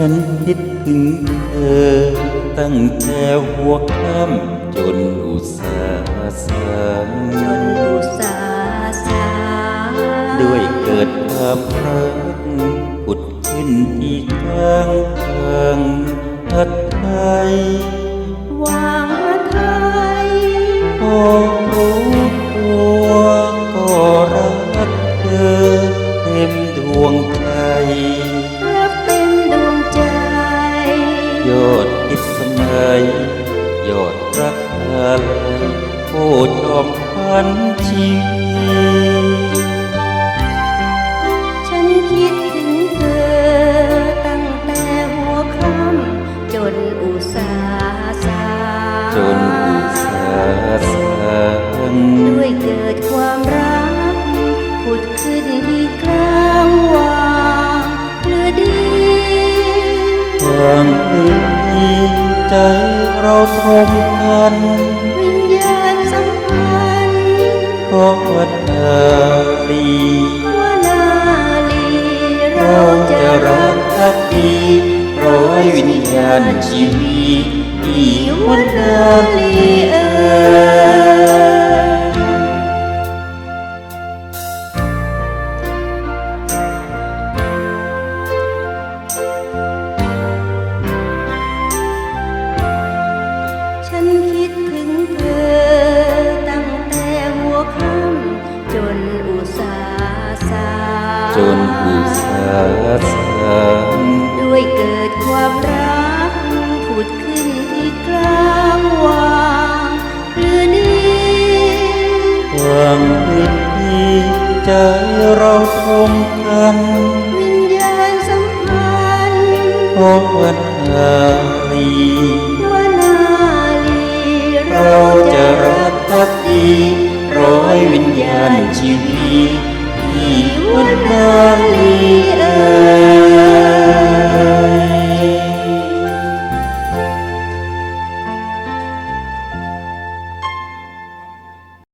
ฉันคิดถึงเธอ ตั้งแต่หัวค่ำจนอุตสาห์สางจนอุตสาห์สาด้วยเกิดความรักผุดขึ้นที่ข้างทางหัดไทยวางไทยพอ ยอดคิดสมัยยอดรักอะไรโอ้จอมพันชีฉันคิดถึงเธอตั้งแต่หัวค่ำจนอุตสาสาจนอุตสาสาด้วยเกิดความรักผุดขึ้นที่กลางวางเลือดีวามดี ใจเราทมกันวิญญาณสัมพันธ์เพราะวันนาลีวนาลีเราเราจะจะรัรักกภักดีร้อยวิญญาณชีวิตที่วันนาลี ฉันคิดถึงเธอ ตั้งแต่หัวค่ำจนอุตสาสาจนอุตสาสางด้วยเกิดความรักผุดขึ้นที่กลางวางหรือนี้ความดีใจเราทมกันวิญญาณสัมพันธ์เพราะวันนาลี Senhor.